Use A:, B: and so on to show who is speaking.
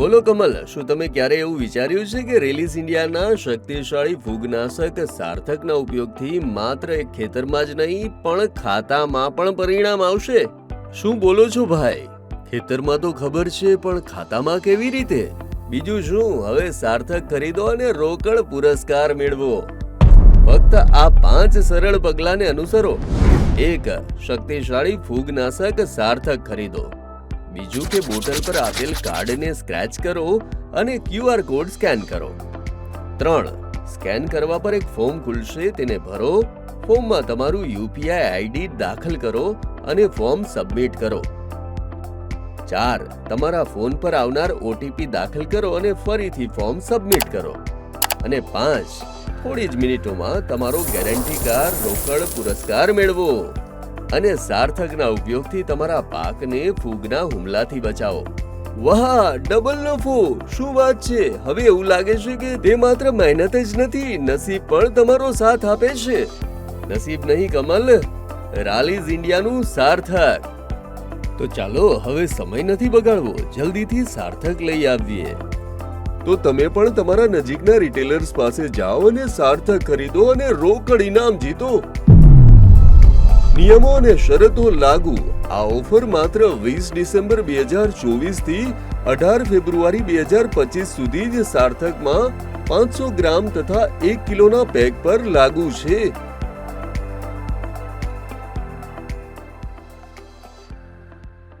A: બોલો કમલ, શું તમે ક્યારે એવું વિચાર્યું છે કે રેલીસ ઇન્ડિયાના શક્તિશાળી ફૂગનાશક સાર્થકના ઉપયોગથી માત્ર એક ખેતરમાં જ નહીં, પણ ખાતામાં પણ પરિણામ આવશે? શું બોલો છો ભાઈ? ખેતરમાં તો ખબર છે, પણ ખાતામાં કેવી રીતે? બીજું શું? હવે સાર્થક ખરીદો અને રોકડ પુરસ્કાર મેળવો. ફક્ત આ પાંચ સરળ પગલાંને અનુસરો. એક, શક્તિશાળી ફૂગનાશક સાર્થક ખરીદો. બીજું કે બોટલ પર આપેલ કાર્ડને સ્ક્રેચ કરો અને ક્યુઆર કોડ સ્કેન કરો. ત્રણ, સ્કેન કરવા પર એક ફોર્મ ખુલશે, તેને ભરો. ફોર્મમાં તમારું યુપીઆઈ આઈડી દાખલ કરો અને ફોર્મ સબમિટ કરો. ચાર, તમારા ફોન પર આવનાર ઓટીપી દાખલ કરો અને ફરીથી ફોર્મ સબમિટ કરો. અને પાંચ, થોડી જ મિનિટોમાં તમારો ગેરંટી કાર રોકડ પુરસ્કાર મેળવો. અને સાર્થકના ઉપયોગથી તમારા પાકને ફૂગના હુમલાથી બચાવો. વાહ ડબલ નફો! શું વાત છે? હવે એવું લાગે છે કે તે માત્ર મહેનત જ નથી, નસીબ પણ તમારો સાથ આપે છે. નસીબ નહીં, કમલ. રાલીઝ ઇન્ડિયાનું સાર્થક. તો ચાલો, હવે સમય નથી બગાડવો. જલ્દીથી સાર્થક લઈ આવીએ. તો તમે પણ તમારા નજીકના રિટેલર્સ પાસે જાઓ અને સાર્થક ખરીદો અને રોકડ ઇનામ જીતો. નિયમો અને શરતો લાગુ. આ ઓફર માત્ર વીસ ડિસેમ્બર બે હજાર ચોવીસથી અઢાર ફેબ્રુઆરી બે હજાર પચીસ સુધી જ સાર્થકમાં પાંચસો ગ્રામ તથા એક કિલોના પેક પર લાગુ છે.